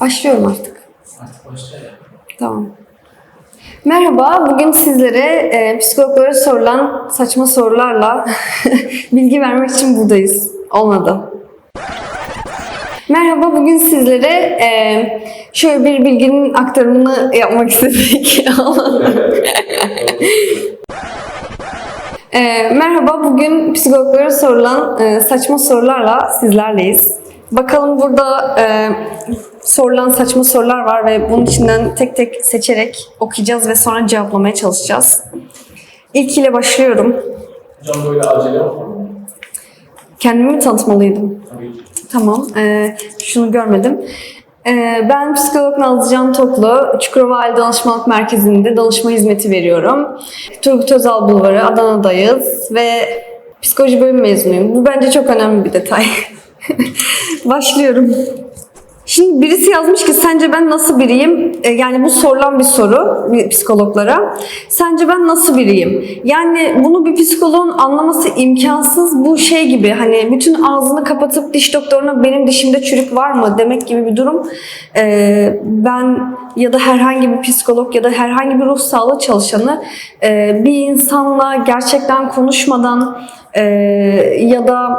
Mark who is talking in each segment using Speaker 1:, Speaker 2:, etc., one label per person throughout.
Speaker 1: Başlıyorum artık.
Speaker 2: Artık başlayalım.
Speaker 1: Tamam. Merhaba, bugün sizlere e, psikologlara sorulan saçma sorularla bilgi vermek için buradayız. Olmadı. Merhaba, bugün sizlere e, şöyle bir bilginin aktarımını yapmak istedik. E, merhaba, bugün psikologlara sorulan e, saçma sorularla sizlerleyiz. Bakalım burada e, sorulan saçma sorular var ve bunun içinden tek tek seçerek okuyacağız ve sonra cevaplamaya çalışacağız. İlkiyle başlıyorum.
Speaker 2: Hocam böyle acele?
Speaker 1: Kendimi mi tanıtmalıydım?
Speaker 2: Tabii.
Speaker 1: Tamam, e, şunu görmedim. E, ben psikolog Nazlıcan Toklu, Çukurova Aile Danışmanlık Merkezi'nde danışma hizmeti veriyorum. Turgut Özal Bulvarı, Adana'dayız ve psikoloji bölüm mezunuyum. Bu bence çok önemli bir detay. Başlıyorum. Şimdi birisi yazmış ki sence ben nasıl biriyim? E, Yani bu sorulan bir soru psikologlara. Sence ben nasıl biriyim? Yani bunu bir psikoloğun anlaması imkansız. Bu şey gibi hani bütün ağzını kapatıp diş doktoruna benim dişimde çürük var mı demek gibi bir durum. E, ben ya da herhangi bir psikolog ya da herhangi bir ruh sağlığı çalışanı e, bir insanla gerçekten konuşmadan e, ya da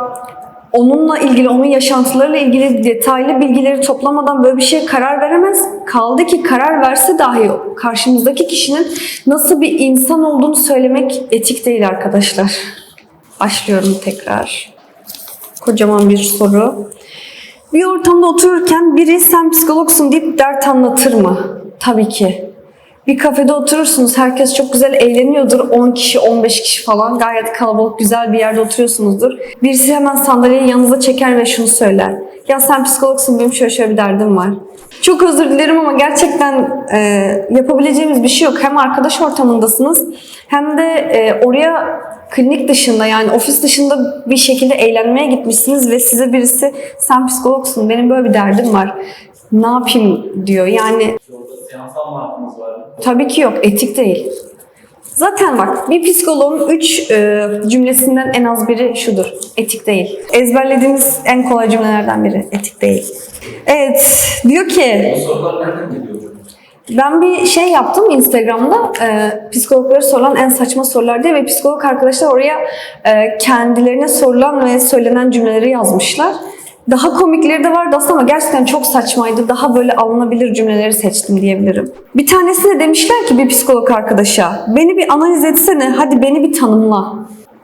Speaker 1: onunla ilgili, onun yaşantılarıyla ilgili detaylı bilgileri toplamadan böyle bir şeye karar veremez. Kaldı ki karar verse dahi karşımızdaki kişinin nasıl bir insan olduğunu söylemek etik değil arkadaşlar. Başlıyorum tekrar. Kocaman bir soru. Bir ortamda otururken biri sen psikologsun deyip dert anlatır mı? Tabii ki. Bir kafede oturursunuz, herkes çok güzel eğleniyordur. 10 kişi, 15 kişi falan gayet kalabalık, güzel bir yerde oturuyorsunuzdur. Birisi hemen sandalyeyi yanınıza çeker ve şunu söyler. Ya sen psikologsun, benim şöyle şöyle bir derdim var. Çok özür dilerim ama gerçekten e, yapabileceğimiz bir şey yok. Hem arkadaş ortamındasınız hem de e, oraya klinik dışında yani ofis dışında bir şekilde eğlenmeye gitmişsiniz ve size birisi sen psikologsun, benim böyle bir derdim var. Ne yapayım diyor. Yani
Speaker 2: seansal mı hakkımız var?
Speaker 1: Tabii ki yok, etik değil. Zaten bak bir psikoloğun üç e, cümlesinden en az biri şudur. Etik değil. Ezberlediğimiz en kolay cümlelerden biri. Etik değil. Evet, diyor ki
Speaker 2: Bu sorular nereden geliyor hocam?
Speaker 1: ben bir şey yaptım Instagram'da e, psikologlara sorulan en saçma sorular diye ve psikolog arkadaşlar oraya e, kendilerine sorulan ve söylenen cümleleri yazmışlar. Daha komikleri de vardı aslında ama gerçekten çok saçmaydı. Daha böyle alınabilir cümleleri seçtim diyebilirim. Bir tanesine demişler ki bir psikolog arkadaşa beni bir analiz etsene hadi beni bir tanımla.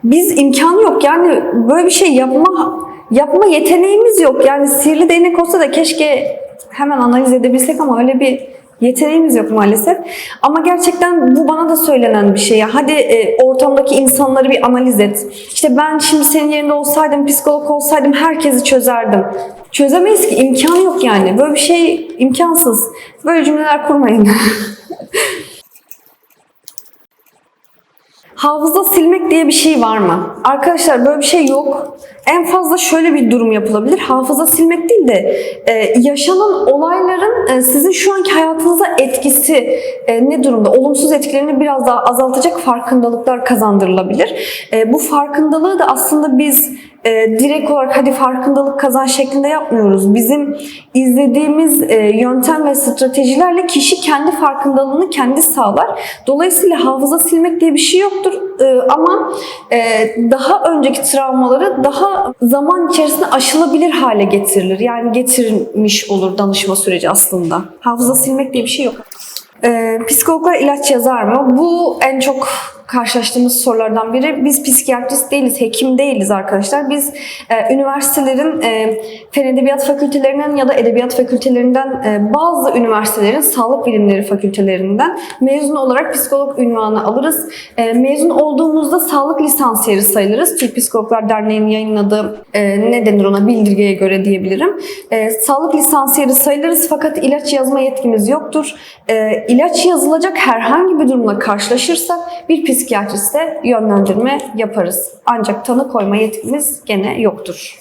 Speaker 1: Biz imkanı yok yani böyle bir şey yapma yapma yeteneğimiz yok. Yani sihirli değnek olsa da keşke hemen analiz edebilsek ama öyle bir Yeteneğimiz yok maalesef. Ama gerçekten bu bana da söylenen bir şey. Hadi e, ortamdaki insanları bir analiz et. İşte ben şimdi senin yerinde olsaydım, psikolog olsaydım herkesi çözerdim. Çözemeyiz ki. imkanı yok yani. Böyle bir şey imkansız. Böyle cümleler kurmayın. Hafıza silmek diye bir şey var mı? Arkadaşlar böyle bir şey yok. En fazla şöyle bir durum yapılabilir. Hafıza silmek değil de e, yaşanan olayların e, sizin şu anki hayatınıza etkisi e, ne durumda? Olumsuz etkilerini biraz daha azaltacak farkındalıklar kazandırılabilir. E, bu farkındalığı da aslında biz e, direkt olarak hadi farkındalık kazan şeklinde yapmıyoruz. Bizim izlediğimiz e, yöntem ve stratejilerle kişi kendi farkındalığını kendi sağlar. Dolayısıyla hafıza silmek diye bir şey yoktur. E, ama e, daha önceki travmaları daha zaman içerisinde aşılabilir hale getirilir. Yani getirmiş olur danışma süreci aslında. Hafıza silmek diye bir şey yok. Ee, psikologlar ilaç yazar mı? Bu en çok karşılaştığımız sorulardan biri. Biz psikiyatrist değiliz, hekim değiliz arkadaşlar. Biz e, üniversitelerin e, fen edebiyat fakültelerinden ya da edebiyat fakültelerinden e, bazı üniversitelerin sağlık bilimleri fakültelerinden mezun olarak psikolog ünvanı alırız. E, mezun olduğumuzda sağlık lisansiyeri sayılırız. Türk Psikologlar Derneği'nin yayınladığı e, ne denir ona bildirgeye göre diyebilirim. E, sağlık lisansiyeri sayılırız fakat ilaç yazma yetkimiz yoktur. E, ilaç yazılacak herhangi bir durumla karşılaşırsak bir psikiyatriste yönlendirme yaparız. Ancak tanı koyma yetkimiz gene yoktur.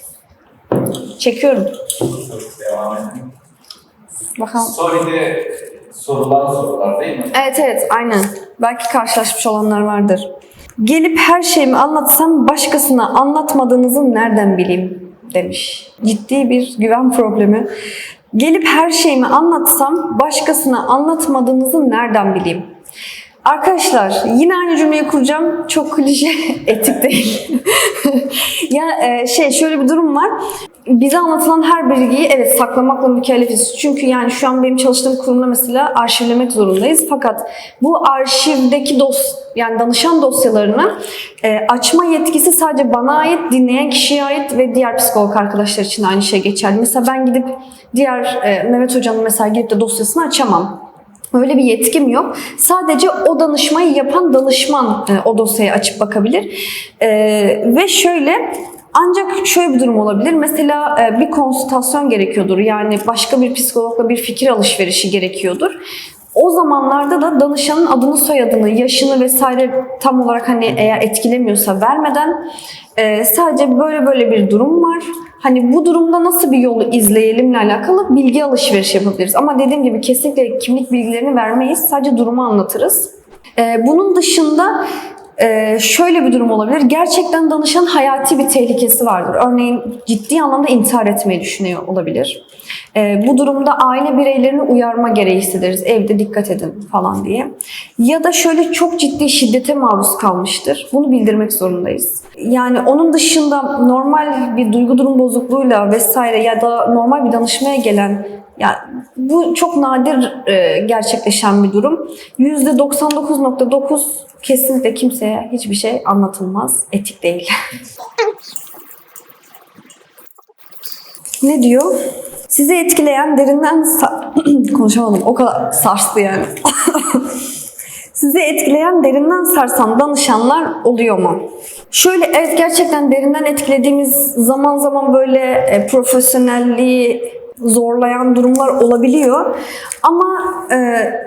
Speaker 1: Çekiyorum.
Speaker 2: Devam edelim.
Speaker 1: Bakalım.
Speaker 2: Story'de sorulan sorular değil mi?
Speaker 1: Evet evet aynen. Belki karşılaşmış olanlar vardır. Gelip her şeyimi anlatsam başkasına anlatmadığınızı nereden bileyim demiş. Ciddi bir güven problemi. Gelip her şeyimi anlatsam başkasına anlatmadığınızı nereden bileyim? Arkadaşlar yine aynı cümleyi kuracağım. Çok klişe, etik değil. ya e, şey şöyle bir durum var. Bize anlatılan her bilgiyi evet saklamakla mükellefiz. Çünkü yani şu an benim çalıştığım kurumda mesela arşivlemek zorundayız. Fakat bu arşivdeki dos yani danışan dosyalarını e, açma yetkisi sadece bana ait, dinleyen kişiye ait ve diğer psikolog arkadaşlar için aynı şey geçerli. Mesela ben gidip diğer e, Mehmet Hoca'nın mesela gidip de dosyasını açamam. Öyle bir yetkim yok. Sadece o danışmayı yapan danışman e, o dosyayı açıp bakabilir. E, ve şöyle ancak şöyle bir durum olabilir. Mesela e, bir konsültasyon gerekiyordur. Yani başka bir psikologla bir fikir alışverişi gerekiyordur. O zamanlarda da danışanın adını, soyadını, yaşını vesaire tam olarak hani eğer etkilemiyorsa vermeden sadece böyle böyle bir durum var. Hani bu durumda nasıl bir yolu izleyelimle alakalı bilgi alışverişi yapabiliriz. Ama dediğim gibi kesinlikle kimlik bilgilerini vermeyiz. Sadece durumu anlatırız. E, bunun dışında ee, şöyle bir durum olabilir. Gerçekten danışan hayati bir tehlikesi vardır. Örneğin ciddi anlamda intihar etmeyi düşünüyor olabilir. Ee, bu durumda aile bireylerini uyarma gereği hissederiz. Evde dikkat edin falan diye. Ya da şöyle çok ciddi şiddete maruz kalmıştır. Bunu bildirmek zorundayız. Yani onun dışında normal bir duygu durum bozukluğuyla vesaire ya da normal bir danışmaya gelen ya bu çok nadir e, gerçekleşen bir durum. %99.9 kesinlikle kimseye hiçbir şey anlatılmaz. Etik değil. ne diyor? Sizi etkileyen derinden konuşamadım. O kadar sarstı yani. Sizi etkileyen derinden sarsan danışanlar oluyor mu? Şöyle evet gerçekten derinden etkilediğimiz zaman zaman böyle e, profesyonelliği zorlayan durumlar olabiliyor. Ama e,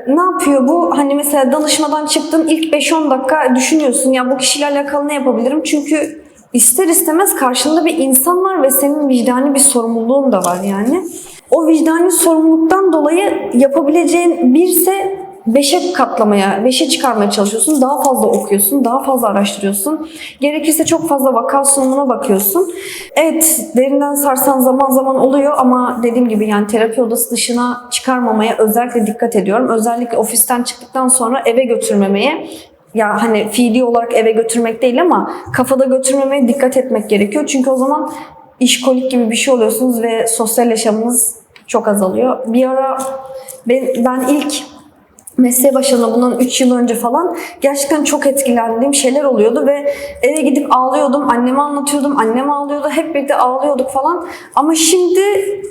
Speaker 1: ne yapıyor bu? Hani mesela danışmadan çıktın ilk 5-10 dakika düşünüyorsun ya bu kişiyle alakalı ne yapabilirim? Çünkü ister istemez karşında bir insan var ve senin vicdani bir sorumluluğun da var yani. O vicdani sorumluluktan dolayı yapabileceğin birse beşe katlamaya, beşe çıkarmaya çalışıyorsun. Daha fazla okuyorsun, daha fazla araştırıyorsun. Gerekirse çok fazla vaka sunumuna bakıyorsun. Evet, derinden sarsan zaman zaman oluyor ama dediğim gibi yani terapi odası dışına çıkarmamaya özellikle dikkat ediyorum. Özellikle ofisten çıktıktan sonra eve götürmemeye ya hani fiili olarak eve götürmek değil ama kafada götürmemeye dikkat etmek gerekiyor. Çünkü o zaman işkolik gibi bir şey oluyorsunuz ve sosyal yaşamınız çok azalıyor. Bir ara ben, ben ilk mesleğe başladığımda bundan 3 yıl önce falan gerçekten çok etkilendiğim şeyler oluyordu ve eve gidip ağlıyordum. Anneme anlatıyordum. Annem ağlıyordu. Hep birlikte ağlıyorduk falan. Ama şimdi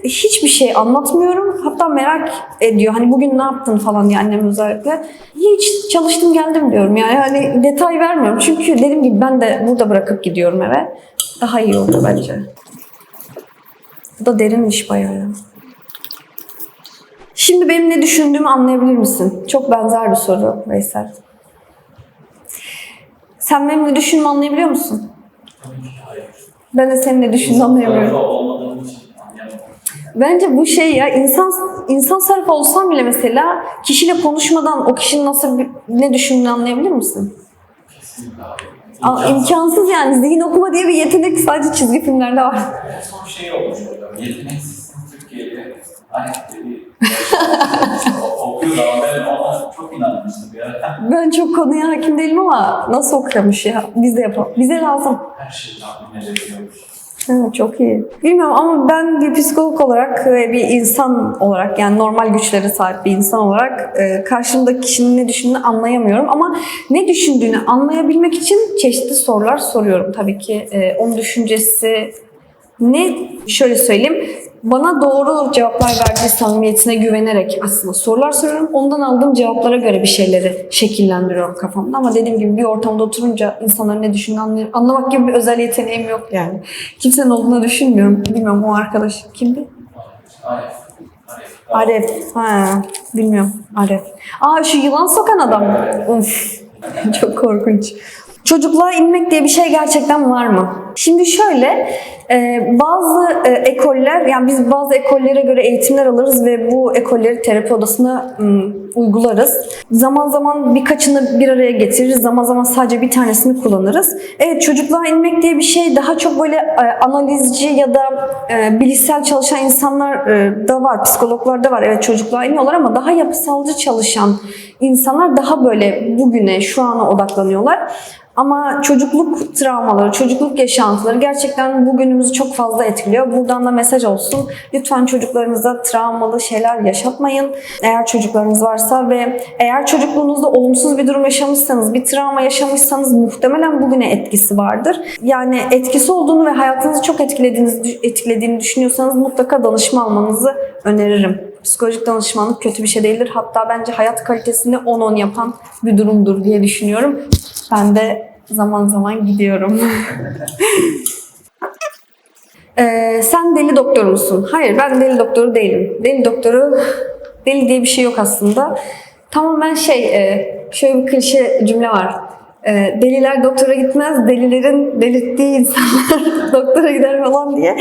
Speaker 1: hiçbir şey anlatmıyorum. Hatta merak ediyor. Hani bugün ne yaptın falan diye annem özellikle. Hiç çalıştım geldim diyorum. Yani hani detay vermiyorum. Çünkü dediğim gibi ben de burada bırakıp gidiyorum eve. Daha iyi oluyor bence. Bu da derinmiş bayağı ya. Şimdi benim ne düşündüğümü anlayabilir misin? Çok benzer bir soru Veysel. Sen benim ne düşündüğümü anlayabiliyor musun? Ben de senin ne düşündüğünü anlayamıyorum. Bence bu şey ya insan insan sarrafı olsan bile mesela kişiyle konuşmadan o kişinin nasıl bir, ne düşündüğünü anlayabilir misin? Aa, imkansız yani. Zihin okuma diye bir yetenek sadece çizgi filmlerde var.
Speaker 2: Son şey olmuş hocam. Yeteneksizsin Türkiye'de. Hani bir okuyor da ben ona çok inanmıştım ya.
Speaker 1: Ben çok konuya hakim değilim ama nasıl okuyormuş ya? Biz de yapalım. Bize lazım.
Speaker 2: Her şeyi tahmin edebiliyormuş.
Speaker 1: Evet, çok iyi. Bilmiyorum ama ben bir psikolog olarak ve bir insan olarak yani normal güçlere sahip bir insan olarak e, karşımdaki kişinin ne düşündüğünü anlayamıyorum. Ama ne düşündüğünü anlayabilmek için çeşitli sorular soruyorum. Tabii ki e, onun düşüncesi ne şöyle söyleyeyim bana doğru cevaplar verdiği samimiyetine güvenerek aslında sorular soruyorum. Ondan aldığım cevaplara göre bir şeyleri şekillendiriyorum kafamda. Ama dediğim gibi bir ortamda oturunca insanların ne düşündüğünü anlamak gibi bir özel yeteneğim yok yani. Kimsenin olduğunu düşünmüyorum. Bilmiyorum o arkadaş kimdi?
Speaker 2: Arif. Arif.
Speaker 1: Ha, bilmiyorum. Aref. Aa şu yılan sokan adam? Uf. Çok korkunç. Çocukluğa inmek diye bir şey gerçekten var mı? Şimdi şöyle, bazı e, ekoller, yani biz bazı ekollere göre eğitimler alırız ve bu ekolleri terapi odasına uygularız. Zaman zaman birkaçını bir araya getiririz, zaman zaman sadece bir tanesini kullanırız. Evet çocukluğa inmek diye bir şey daha çok böyle e, analizci ya da e, bilişsel çalışan insanlar da var, psikologlar da var. Evet çocukluğa iniyorlar ama daha yapısalcı çalışan insanlar daha böyle bugüne, şu ana odaklanıyorlar. Ama çocukluk travmaları, çocukluk yaşantıları gerçekten bugünümüzü çok fazla etkiliyor. Buradan da mesaj olsun. Lütfen çocuklarınıza travmalı şeyler yaşatmayın. Eğer çocuklarınız varsa ve eğer çocukluğunuzda olumsuz bir durum yaşamışsanız, bir travma yaşamışsanız muhtemelen bugüne etkisi vardır. Yani etkisi olduğunu ve hayatınızı çok etkilediğinizi, etkilediğini düşünüyorsanız mutlaka danışma almanızı öneririm. Psikolojik danışmanlık kötü bir şey değildir. Hatta bence hayat kalitesini 10-10 yapan bir durumdur diye düşünüyorum. Ben de zaman zaman gidiyorum. Ee, sen deli doktor musun? Hayır ben deli doktoru değilim. Deli doktoru, deli diye bir şey yok aslında. Tamamen şey, e, şöyle bir klişe cümle var. E, deliler doktora gitmez, delilerin delirttiği insanlar doktora gider falan diye.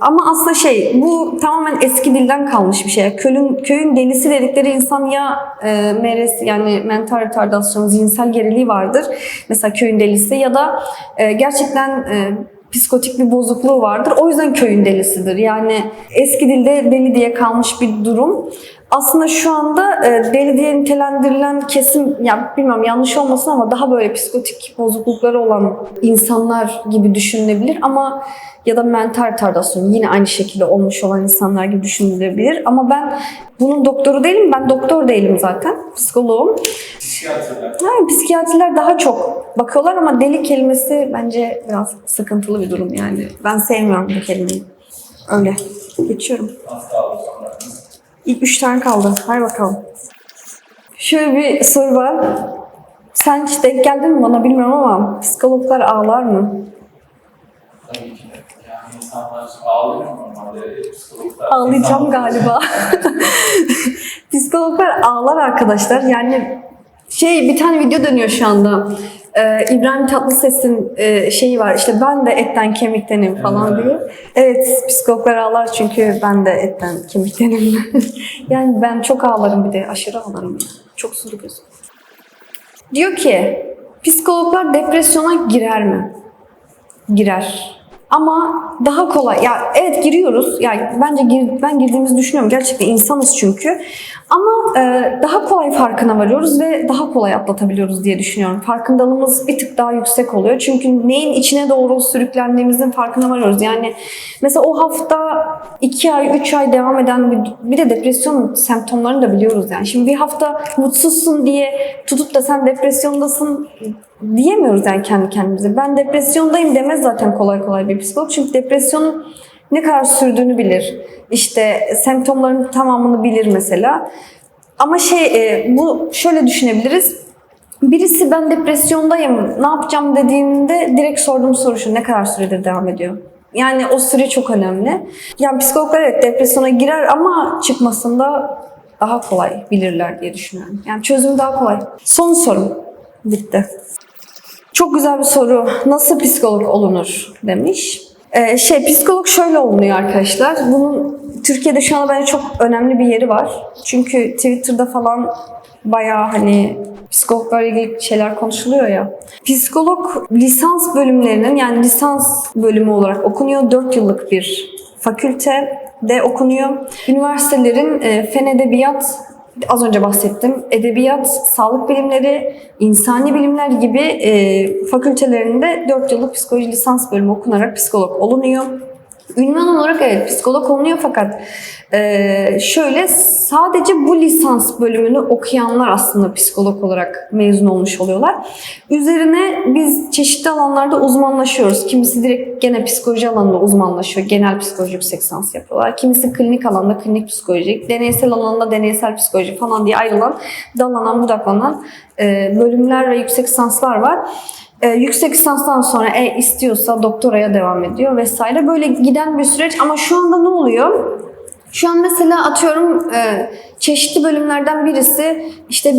Speaker 1: Ama aslında şey, bu tamamen eski dilden kalmış bir şey. Köyün, köyün delisi dedikleri insan ya e, MERS yani mental retardasyonu, zihinsel geriliği vardır. Mesela köyün delisi ya da e, gerçekten e, psikotik bir bozukluğu vardır. O yüzden köyün delisidir. Yani eski dilde deli diye kalmış bir durum. Aslında şu anda e, deli diye nitelendirilen kesim, ya bilmem yanlış olmasın ama daha böyle psikotik bozuklukları olan insanlar gibi düşünülebilir ama ya da mental retardasyon yine aynı şekilde olmuş olan insanlar gibi düşünülebilir. Ama ben bunun doktoru değilim, ben doktor değilim zaten, psikoloğum.
Speaker 2: Psikiyatrlar.
Speaker 1: Yani psikiyatriler daha çok bakıyorlar ama deli kelimesi bence biraz sıkıntılı bir durum yani. Ben sevmiyorum bu kelimeyi. Öyle. Geçiyorum.
Speaker 2: Sonra.
Speaker 1: İlk üç tane kaldı. Hay bakalım. Şöyle bir soru var. Sen hiç denk geldin mi bana bilmiyorum ama psikologlar ağlar mı?
Speaker 2: Tabii ki de. Yani insanlar ağlıyor normalde. Psikologlar.
Speaker 1: Ağlayacağım galiba. Psikologlar ağlar arkadaşlar. Yani şey bir tane video dönüyor şu anda. Ee, İbrahim Tatlıses'in e, şeyi var işte ben de etten kemiktenim falan
Speaker 2: Evet.
Speaker 1: diye. Evet psikologlar ağlar çünkü ben de etten kemiktenim. yani ben çok ağlarım bir de aşırı ağlarım. Çok sulu gözüm. Diyor ki psikologlar depresyona girer mi? Girer. Ama daha kolay. Ya evet giriyoruz. Yani bence gir, ben girdiğimizi düşünüyorum. Gerçekten insanız çünkü. Ama e, daha kolay farkına varıyoruz ve daha kolay atlatabiliyoruz diye düşünüyorum. Farkındalığımız bir tık daha yüksek oluyor. Çünkü neyin içine doğru sürüklendiğimizin farkına varıyoruz. Yani mesela o hafta 2 ay, 3 ay devam eden bir, bir de depresyon semptomlarını da biliyoruz yani. Şimdi bir hafta mutsuzsun diye tutup da sen depresyondasın diyemiyoruz yani kendi kendimize. Ben depresyondayım demez zaten kolay kolay bir psikolog. Çünkü depresyonun ne kadar sürdüğünü bilir. İşte semptomların tamamını bilir mesela. Ama şey e, bu şöyle düşünebiliriz. Birisi ben depresyondayım ne yapacağım dediğinde direkt sorduğum soru şu ne kadar süredir devam ediyor? Yani o süre çok önemli. Yani psikologlar evet depresyona girer ama çıkmasında daha kolay bilirler diye düşünüyorum. Yani çözümü daha kolay. Son sorum. Bitti. Çok güzel bir soru. Nasıl psikolog olunur demiş. Ee, şey psikolog şöyle olunuyor arkadaşlar. Bunun Türkiye'de şu anda bence çok önemli bir yeri var. Çünkü Twitter'da falan bayağı hani psikologlarla ilgili şeyler konuşuluyor ya. Psikolog lisans bölümlerinin yani lisans bölümü olarak okunuyor. 4 yıllık bir fakülte de okunuyor. Üniversitelerin e, fen edebiyat az önce bahsettim. Edebiyat, sağlık bilimleri, insani bilimler gibi e, fakültelerinde 4 yıllık psikoloji lisans bölümü okunarak psikolog olunuyor. Ünvan olarak evet psikolog olunuyor fakat e, şöyle sadece bu lisans bölümünü okuyanlar aslında psikolog olarak mezun olmuş oluyorlar. Üzerine biz çeşitli alanlarda uzmanlaşıyoruz. Kimisi direkt gene psikoloji alanında uzmanlaşıyor. Genel psikoloji yüksek lisans yapıyorlar. Kimisi klinik alanda klinik psikoloji, deneysel alanda deneysel psikoloji falan diye ayrılan, dalanan, budaklanan e, bölümler ve yüksek lisanslar var. Ee, yüksek lisanstan sonra e, istiyorsa doktoraya devam ediyor vesaire. Böyle giden bir süreç ama şu anda ne oluyor? Şu an mesela atıyorum e, çeşitli bölümlerden birisi işte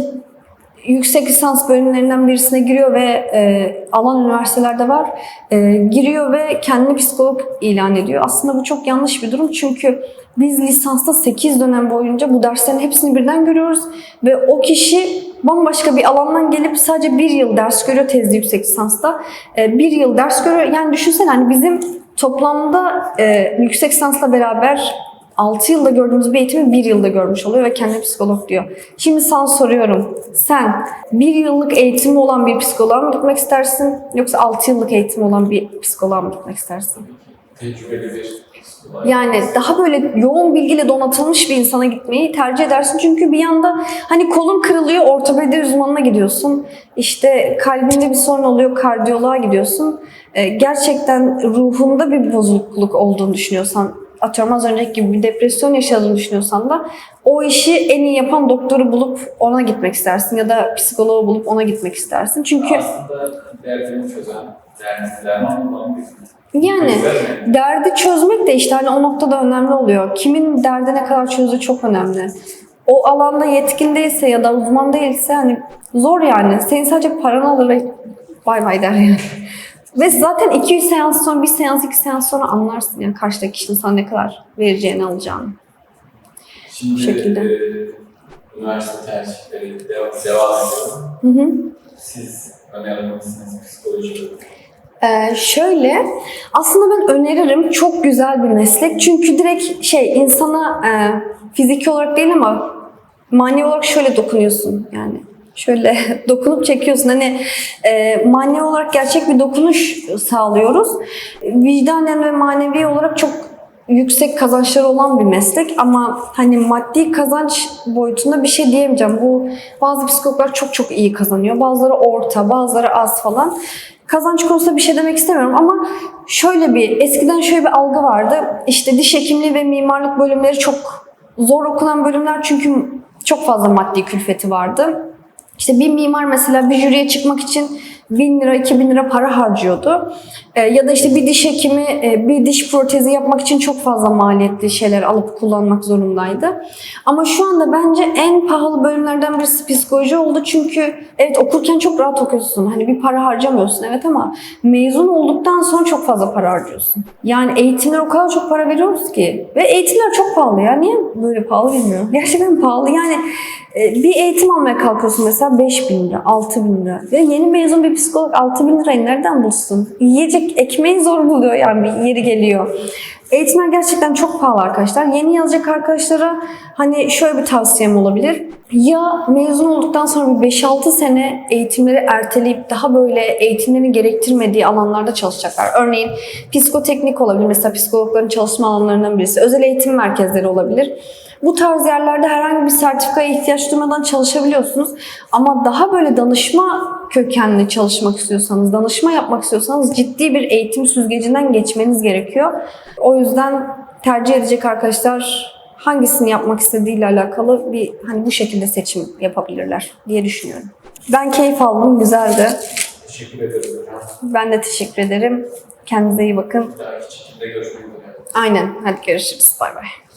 Speaker 1: yüksek lisans bölümlerinden birisine giriyor ve e, alan üniversitelerde var. E, giriyor ve kendini psikolog ilan ediyor. Aslında bu çok yanlış bir durum çünkü biz lisansta 8 dönem boyunca bu derslerin hepsini birden görüyoruz ve o kişi bambaşka bir alandan gelip sadece bir yıl ders görüyor tezli yüksek lisansta. E, bir yıl ders görüyor. Yani düşünsene hani bizim toplamda e, yüksek lisansla beraber 6 yılda gördüğümüz bir eğitimi bir yılda görmüş oluyor ve kendine psikolog diyor. Şimdi sana soruyorum. Sen bir yıllık eğitimi olan bir psikoloğa mı gitmek istersin? Yoksa 6 yıllık eğitimi olan bir psikoloğa mı gitmek istersin?
Speaker 2: Tecrübeli bir.
Speaker 1: Yani daha böyle yoğun bilgiyle donatılmış bir insana gitmeyi tercih edersin. Çünkü bir yanda hani kolun kırılıyor ortopedi uzmanına gidiyorsun. İşte kalbinde bir sorun oluyor kardiyoloğa gidiyorsun. Ee, gerçekten ruhunda bir bozukluk olduğunu düşünüyorsan atıyorum az önceki gibi bir depresyon yaşadığını düşünüyorsan da o işi en iyi yapan doktoru bulup ona gitmek istersin ya da psikoloğu bulup ona gitmek istersin. Çünkü
Speaker 2: Aslında derdini çözen, derdini derman bulan bir
Speaker 1: yani derdi çözmek de işte hani o noktada önemli oluyor. Kimin derdi ne kadar çözdüğü çok önemli. O alanda yetkin değilse ya da uzman değilse hani zor yani. Senin sadece paranı alır ve bay bay der yani. Ve zaten 2-3 seans sonra, bir seans, iki seans sonra anlarsın yani karşıdaki kişinin sana ne kadar vereceğini alacağını.
Speaker 2: Şimdi
Speaker 1: Bu şekilde.
Speaker 2: e, üniversite tercihleri devam, devam ediyor.
Speaker 1: Hı hı.
Speaker 2: Siz önermelisiniz psikoloji.
Speaker 1: Ee, şöyle, aslında ben öneririm. Çok güzel bir meslek. Çünkü direkt şey insana e, fiziki olarak değil ama manevi olarak şöyle dokunuyorsun yani. Şöyle dokunup çekiyorsun. Hani e, manevi olarak gerçek bir dokunuş sağlıyoruz. Vicdanen ve manevi olarak çok yüksek kazançları olan bir meslek ama hani maddi kazanç boyutunda bir şey diyemeyeceğim. Bu bazı psikologlar çok çok iyi kazanıyor. Bazıları orta, bazıları az falan. Kazanç konusunda bir şey demek istemiyorum ama şöyle bir eskiden şöyle bir algı vardı. İşte diş hekimliği ve mimarlık bölümleri çok zor okunan bölümler çünkü çok fazla maddi külfeti vardı. İşte bir mimar mesela bir jüriye çıkmak için 1000 lira, 2000 lira para harcıyordu. Ee, ya da işte bir diş hekimi e, bir diş protezi yapmak için çok fazla maliyetli şeyler alıp kullanmak zorundaydı. Ama şu anda bence en pahalı bölümlerden birisi psikoloji oldu. Çünkü evet okurken çok rahat okuyorsun. Hani bir para harcamıyorsun evet ama mezun olduktan sonra çok fazla para harcıyorsun. Yani eğitimler o kadar çok para veriyoruz ki. Ve eğitimler çok pahalı ya. Niye böyle pahalı bilmiyorum. Gerçekten pahalı. Yani bir eğitim almaya kalkıyorsun mesela 5 bin lira, 6 bin lira. Ve yeni mezun bir psikolog 6 bin lirayı nereden bulsun? Yiyecek ekmeği zor buluyor yani bir yeri geliyor. Eğitimler gerçekten çok pahalı arkadaşlar. Yeni yazacak arkadaşlara hani şöyle bir tavsiyem olabilir. Ya mezun olduktan sonra bir 5-6 sene eğitimleri erteleyip daha böyle eğitimlerin gerektirmediği alanlarda çalışacaklar. Örneğin psikoteknik olabilir. Mesela psikologların çalışma alanlarından birisi. Özel eğitim merkezleri olabilir. Bu tarz yerlerde herhangi bir sertifikaya ihtiyaç duymadan çalışabiliyorsunuz. Ama daha böyle danışma kökenli çalışmak istiyorsanız, danışma yapmak istiyorsanız ciddi bir eğitim süzgecinden geçmeniz gerekiyor. O yüzden tercih edecek arkadaşlar hangisini yapmak istediğiyle alakalı bir hani bu şekilde seçim yapabilirler diye düşünüyorum. Ben keyif aldım, güzeldi.
Speaker 2: Teşekkür ederiz hocam.
Speaker 1: Ben de teşekkür ederim. Kendinize iyi bakın.
Speaker 2: Bir dahaki çekimde görüşmek üzere.
Speaker 1: Aynen. Hadi görüşürüz. Bay bay.